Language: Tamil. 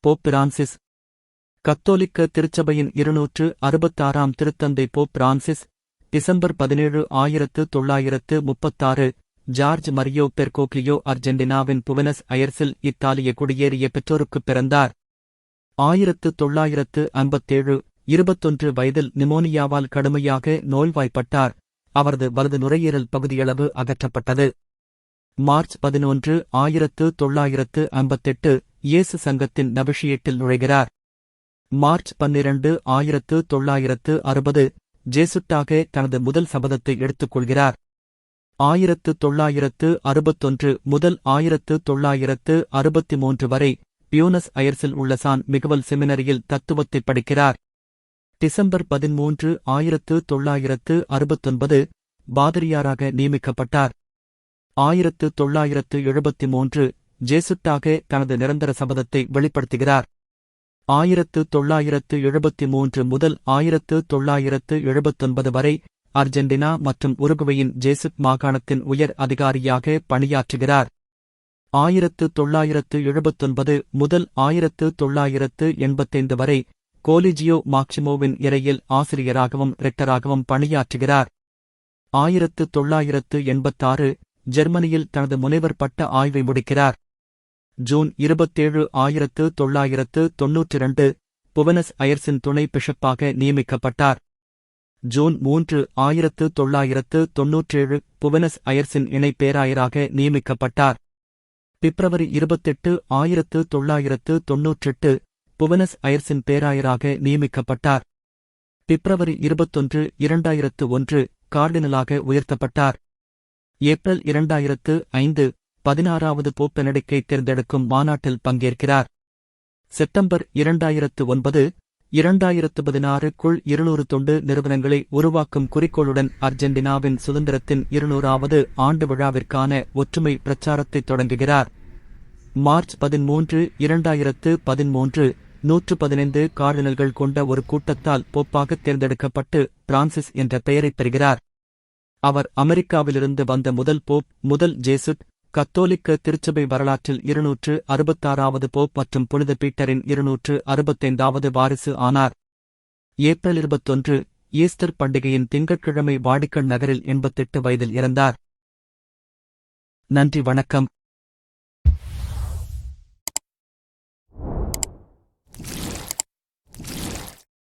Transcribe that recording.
Pope Francis. கத்தோலிக்க திருச்சபையின் இருநூற்று அறுபத்தாறாம் திருத்தந்தை போப் பிரான்சிஸ் டிசம்பர் பதினேழு ஆயிரத்து தொள்ளாயிரத்து முப்பத்தாறு ஜார்ஜ் மரியோ பெர்கோக்லியோ அர்ஜென்டினாவின் புவனஸ் அயர்ஸில் இத்தாலிய குடியேறிய பெற்றோருக்குப் பிறந்தார். ஆயிரத்து தொள்ளாயிரத்து ஐம்பத்தேழு இருபத்தொன்று வயதில் நிமோனியாவால் கடுமையாக நோய்வாய்ப்பட்டார். அவரது வலது நுரையீரல் பகுதியளவு அகற்றப்பட்டது. மார்ச் பதினொன்று ஆயிரத்து தொள்ளாயிரத்து ஐம்பத்தெட்டு இயேசு சங்கத்தின் நபிஷியேட்டில் நுழைகிறார். மார்ச் பன்னிரண்டு ஆயிரத்து தொள்ளாயிரத்து அறுபது ஜேசுட்டாக தனது முதல் சபதத்தை எடுத்துக்கொள்கிறார். ஆயிரத்து தொள்ளாயிரத்து அறுபத்தொன்று முதல் ஆயிரத்து தொள்ளாயிரத்து அறுபத்தி மூன்று வரை பியூனஸ் அயர்ஸில் உள்ள சான் மிகுவல் செமினரியில் தத்துவத்தை படிக்கிறார். டிசம்பர் பதிமூன்று ஆயிரத்து தொள்ளாயிரத்து அறுபத்தொன்பது பாதிரியாராக நியமிக்கப்பட்டார். ஆயிரத்து தொள்ளாயிரத்து எழுபத்தி மூன்று ஜேசுட்டாக தனது நிரந்தர சபதத்தை வெளிப்படுத்துகிறார். ஆயிரத்து தொள்ளாயிரத்து எழுபத்தி மூன்று முதல் ஆயிரத்து தொள்ளாயிரத்து எழுபத்தொன்பது வரை அர்ஜென்டினா மற்றும் உருகுவையின் ஜேசுப் மாகாணத்தின் உயர் அதிகாரியாக பணியாற்றுகிறார். ஆயிரத்து தொள்ளாயிரத்து எழுபத்தொன்பது முதல் ஆயிரத்து தொள்ளாயிரத்து எண்பத்தைந்து வரை கோலிஜியோ மாக்சிமோவின் இறையில் ஆசிரியராகவும் ரெக்டராகவும் பணியாற்றுகிறார். ஆயிரத்து தொள்ளாயிரத்து எண்பத்தாறு ஜெர்மனியில் தனது முனைவர் பட்ட ஆய்வை முடிக்கிறார். ஜூன் இருபத்தேழு ஆயிரத்து தொள்ளாயிரத்து தொன்னூற்றிரண்டு புவனஸ் அயர்ஸின் துணை பிஷப்பாக நியமிக்கப்பட்டார். ஜூன் மூன்று ஆயிரத்து தொள்ளாயிரத்து தொன்னூற்றேழு புவனஸ் அயர்ஸின் இணை பேராயராக நியமிக்கப்பட்டார். பிப்ரவரி இருபத்தெட்டு ஆயிரத்து தொள்ளாயிரத்து தொன்னூற்றெட்டு புவனஸ் அயர்ஸின் பேராயராக நியமிக்கப்பட்டார். பிப்ரவரி இருபத்தொன்று இரண்டாயிரத்து ஒன்று கார்டினலாக உயர்த்தப்பட்டார். ஏப்ரல் இரண்டாயிரத்து ஐந்து பதினாறாவது போப்பெனடிக்கை தேர்ந்தெடுக்கும் மாநாட்டில் பங்கேற்கிறார். செப்டம்பர் இரண்டாயிரத்து ஒன்பது இரண்டாயிரத்து பதினாறுக்குள் இருநூறு தொண்டு நிறுவனங்களை உருவாக்கும் குறிக்கோளுடன் அர்ஜென்டினாவின் சுதந்திரத்தின் இருநூறாவது ஆண்டு விழாவிற்கான ஒற்றுமை பிரச்சாரத்தை தொடங்குகிறார். மார்ச் பதிமூன்று இரண்டாயிரத்து பதிமூன்று நூற்று பதினைந்து கார்டினல்கள் கொண்ட ஒரு கூட்டத்தால் போப்பாக தேர்ந்தெடுக்கப்பட்டு பிரான்சிஸ் என்ற பெயரைப் பெறுகிறார். அவர் அமெரிக்காவிலிருந்து வந்த முதல் போப் முதல் ஜேசுட் கத்தோலிக்க திருச்சபை வரலாற்றில் இருநூற்று அறுபத்தாறாவது போப் மற்றும் புனித பீட்டரின் இருநூற்று அறுபத்தைந்தாவது வாரிசு ஆனார். ஏப்ரல் இருபத்தொன்று ஈஸ்டர் பண்டிகையின் திங்கட்கிழமை வாடிக்கல் நகரில் எண்பத்தெட்டு வயதில் இறந்தார். நன்றி வணக்கம்.